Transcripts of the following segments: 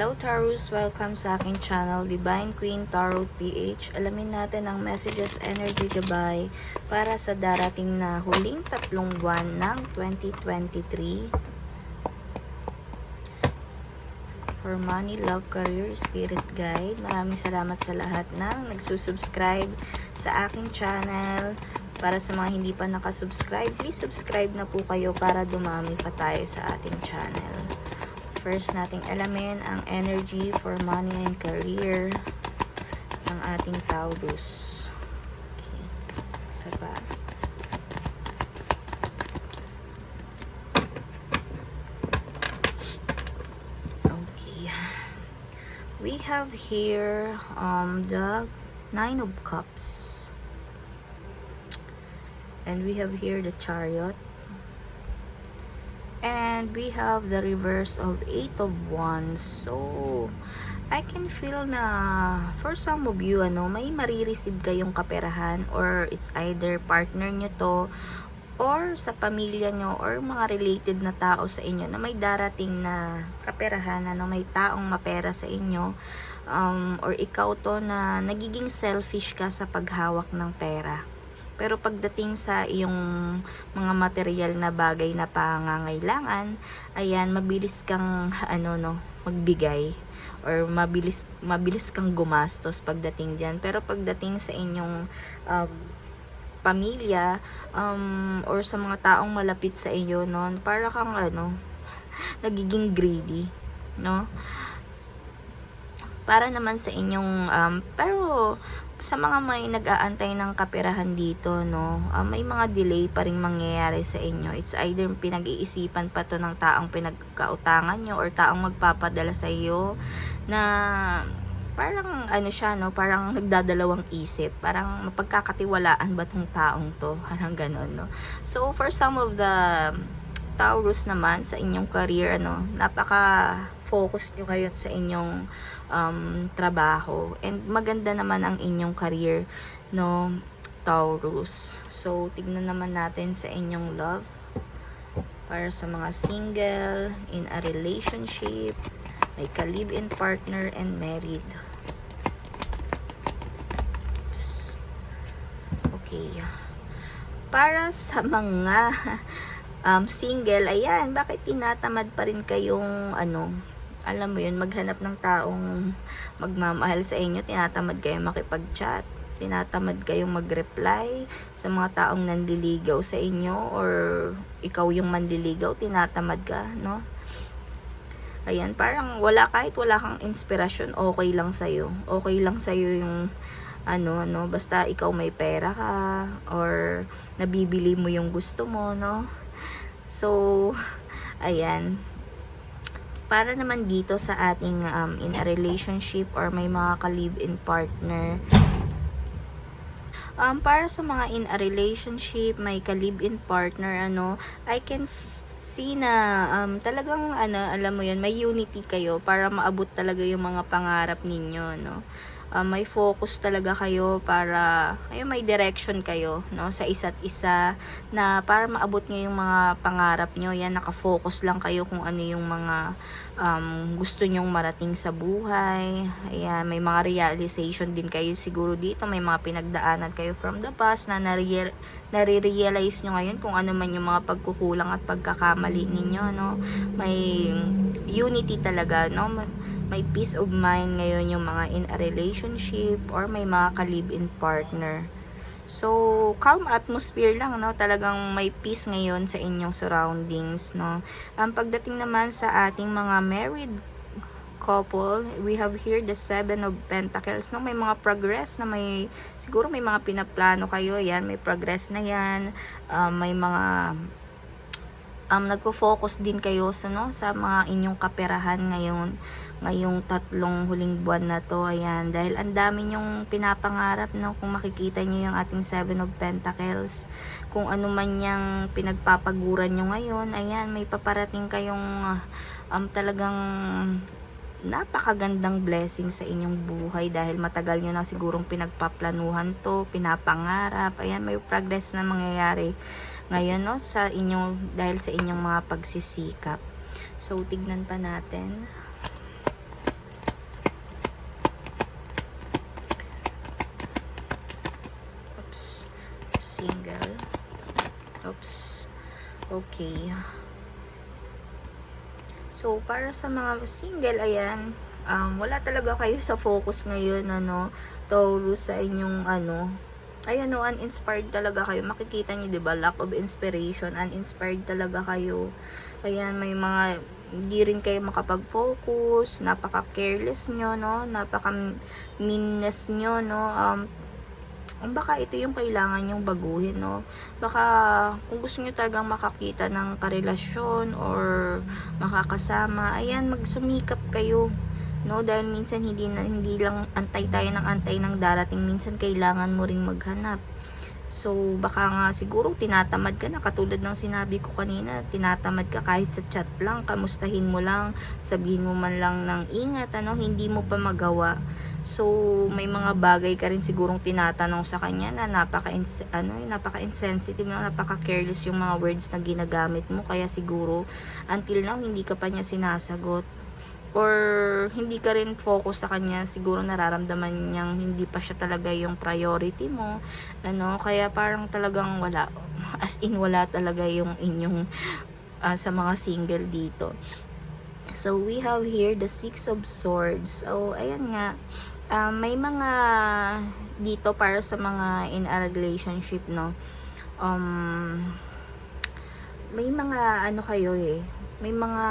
Hello Taurus! Welcome sa aking channel, Divine Queen Tarot PH. Alamin natin ang messages energy gabay para sa darating na huling tatlong buwan ng 2023. For money, love, career, spirit guide. Maraming salamat sa lahat ng nagsusubscribe sa aking channel. Para sa mga hindi pa nakasubscribe, please subscribe na po kayo para dumami pa tayo sa ating channel. First nating alamin ang energy for money and career ng ating Taurus. Okay. Isa pa. Okay. We have here um the Nine of Cups. And we have here the Chariot. And we have the reverse of Eight of Wands. So, I can feel na for some of you, ano, may marireceive kayong kaperahan or it's either partner nyo to or sa pamilya nyo or mga related na tao sa inyo na may darating na kaperahan, ano, may taong mapera sa inyo um, or ikaw to na nagiging selfish ka sa paghawak ng pera. Pero pagdating sa iyong mga material na bagay na pangangailangan, ayan, mabilis kang ano no, magbigay or mabilis mabilis kang gumastos pagdating diyan. Pero pagdating sa inyong um, pamilya um, or sa mga taong malapit sa iyo no, para kang ano, nagiging greedy, no? Para naman sa inyong um, pero sa mga may nag-aantay ng kaperahan dito, no, ah, may mga delay pa rin mangyayari sa inyo. It's either pinag-iisipan pa to ng taong pinagkautangan nyo or taong magpapadala sa iyo na parang ano siya, no, parang nagdadalawang isip. Parang mapagkakatiwalaan ba tong taong to? Parang ganon, no. So, for some of the Taurus naman sa inyong career, ano, napaka focus nyo ngayon sa inyong um, trabaho. And maganda naman ang inyong career, no, Taurus. So, tignan naman natin sa inyong love. Para sa mga single, in a relationship, may ka-live-in partner, and married. Oops. Okay. Para sa mga um, single, ayan, bakit tinatamad pa rin kayong, ano, alam mo yun, maghanap ng taong magmamahal sa inyo, tinatamad kayong makipag-chat, tinatamad kayong mag-reply sa mga taong nanliligaw sa inyo, or ikaw yung manliligaw, tinatamad ka, no? Ayan, parang wala, kahit wala kang inspirasyon, okay lang sa'yo. Okay lang sa'yo yung ano, no, basta ikaw may pera ka, or nabibili mo yung gusto mo, no? So, ayan. Para naman dito sa ating um, in a relationship or may mga ka-live-in partner. Um, para sa mga in a relationship, may ka-live-in partner, ano, I can see na um, talagang, ano, alam mo yun, may unity kayo para maabot talaga yung mga pangarap ninyo, no? Uh, may focus talaga kayo para ayun, may direction kayo no sa isa't isa na para maabot niyo yung mga pangarap niyo yan naka-focus lang kayo kung ano yung mga um, gusto nyong marating sa buhay. Ayan may mga realization din kayo siguro dito. May mga pinagdaanan kayo from the past na nare- nare-realize nyo ngayon kung ano man yung mga pagkukulang at pagkakamali ninyo no. May unity talaga no may peace of mind ngayon yung mga in a relationship or may mga ka-live-in partner. So, calm atmosphere lang, no? Talagang may peace ngayon sa inyong surroundings, no? Ang pagdating naman sa ating mga married couple, we have here the seven of pentacles, no? May mga progress na may, siguro may mga pinaplano kayo, yan, may progress na yan, um, may mga um, nagko-focus din kayo sa no sa mga inyong kaperahan ngayon ngayong tatlong huling buwan na to ayan. Dahil ang dami nyong pinapangarap no kung makikita niyo yung ating seven of pentacles kung ano man yang pinagpapaguran nyo ngayon ayan may paparating kayong uh, um, talagang napakagandang blessing sa inyong buhay dahil matagal nyo na sigurong pinagpaplanuhan to, pinapangarap, ayan, may progress na mangyayari ngayon no sa inyong dahil sa inyong mga pagsisikap. So tignan pa natin. Oops. Single. Oops. Okay. So para sa mga single ayan um, wala talaga kayo sa focus ngayon ano Taurus sa inyong ano ayan o, uninspired talaga kayo. Makikita nyo, di ba, lack of inspiration, uninspired talaga kayo. Ayan, may mga, hindi rin kayo makapag-focus, napaka-careless nyo, no, napaka-meanness nyo, no, um, baka ito yung kailangan yung baguhin, no? Baka kung gusto nyo talagang makakita ng karelasyon or makakasama, ayan, magsumikap kayo. No, dahil minsan hindi na hindi lang antay tayo ng antay ng darating, minsan kailangan mo ring maghanap. So, baka nga siguro tinatamad ka na katulad ng sinabi ko kanina, tinatamad ka kahit sa chat lang, kamustahin mo lang, sabihin mo man lang ng ingat, ano, hindi mo pa magawa. So, may mga bagay ka rin sigurong tinatanong sa kanya na napaka ano, napaka-insensitive, na napaka-careless yung mga words na ginagamit mo kaya siguro until now hindi ka pa niya sinasagot or hindi ka rin focus sa kanya siguro nararamdaman niyang hindi pa siya talaga yung priority mo ano kaya parang talagang wala as in wala talaga yung inyong ah, sa mga single dito So, we have here the Six of Swords. So, ayan nga. ah, may mga dito para sa mga in a relationship, no? Um, may mga ano kayo eh. May mga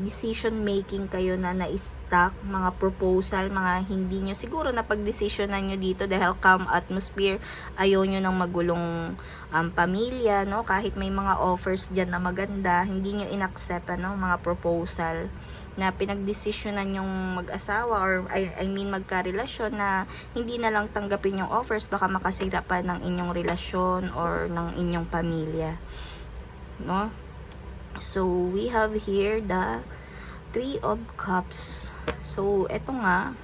decision making kayo na na-stuck, mga proposal, mga hindi nyo. Siguro na pag-decisionan nyo dito dahil calm atmosphere, ayaw nyo ng magulong um, pamilya, no? Kahit may mga offers dyan na maganda, hindi nyo inaccept, ano, mga proposal na pinagdesisyonan yung mag-asawa or I, I mean magkarelasyon na hindi na lang tanggapin yung offers baka makasira pa ng inyong relasyon or ng inyong pamilya no so we have here the three of cups so eto nga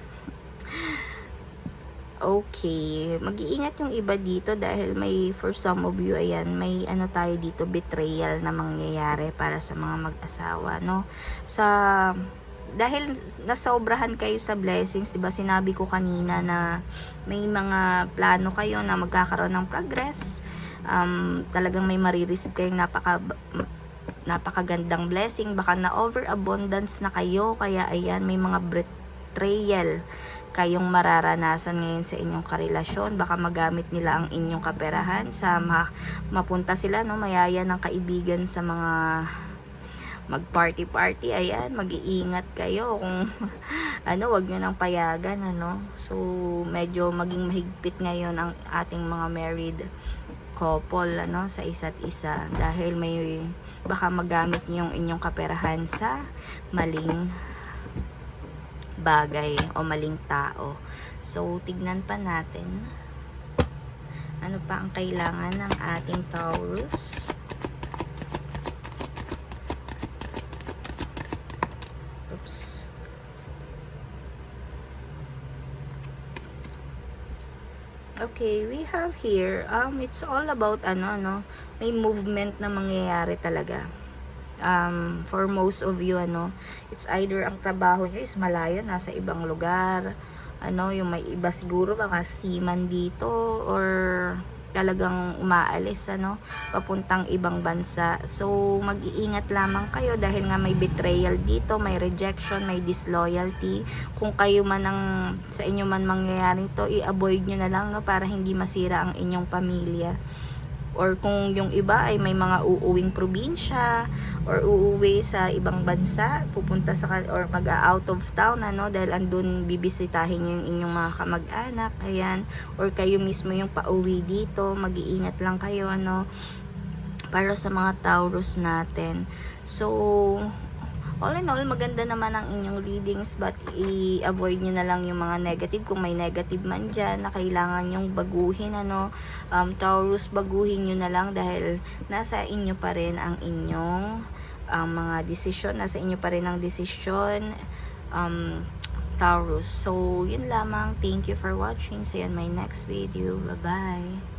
Okay, mag-iingat yung iba dito dahil may for some of you ayan, may ano tayo dito betrayal na mangyayari para sa mga mag-asawa, no? Sa dahil nasobrahan kayo sa blessings, 'di ba? Sinabi ko kanina na may mga plano kayo na magkakaroon ng progress. Um, talagang may marireceive kayong napaka napakagandang blessing, baka na overabundance na kayo, kaya ayan, may mga betrayal kayong mararanasan ngayon sa inyong karelasyon. Baka magamit nila ang inyong kaperahan sa ma mapunta sila, no, mayaya ng kaibigan sa mga mag-party-party, ayan, mag-iingat kayo kung ano, wag nyo nang payagan, ano. So, medyo maging mahigpit ngayon ang ating mga married couple, ano, sa isa't isa. Dahil may, baka magamit nyo yung inyong kaperahan sa maling bagay o maling tao. So, tignan pa natin ano pa ang kailangan ng ating Taurus. Oops. Okay, we have here, um, it's all about ano, no, may movement na mangyayari talaga. Um, for most of you, ano, it's either ang trabaho nyo is malayo, nasa ibang lugar, ano, yung may iba siguro baka seaman dito, or talagang umaalis, ano, papuntang ibang bansa. So, mag-iingat lamang kayo dahil nga may betrayal dito, may rejection, may disloyalty. Kung kayo man ang, sa inyo man mangyayari to, i-avoid nyo na lang, no, para hindi masira ang inyong pamilya or kung yung iba ay may mga uuwing probinsya or uuwi sa ibang bansa, pupunta sa or mag out of town ano dahil andun bibisitahin yung inyong mga kamag-anak, ayan, or kayo mismo yung pauwi dito, mag-iingat lang kayo ano para sa mga Taurus natin. So, all in all, maganda naman ang inyong readings but i-avoid nyo na lang yung mga negative kung may negative man dyan na kailangan nyong baguhin ano, um, Taurus baguhin nyo na lang dahil nasa inyo pa rin ang inyong ang mga desisyon, nasa inyo pa rin ang desisyon um, Taurus. So, yun lamang. Thank you for watching. See you on my next video. Bye-bye.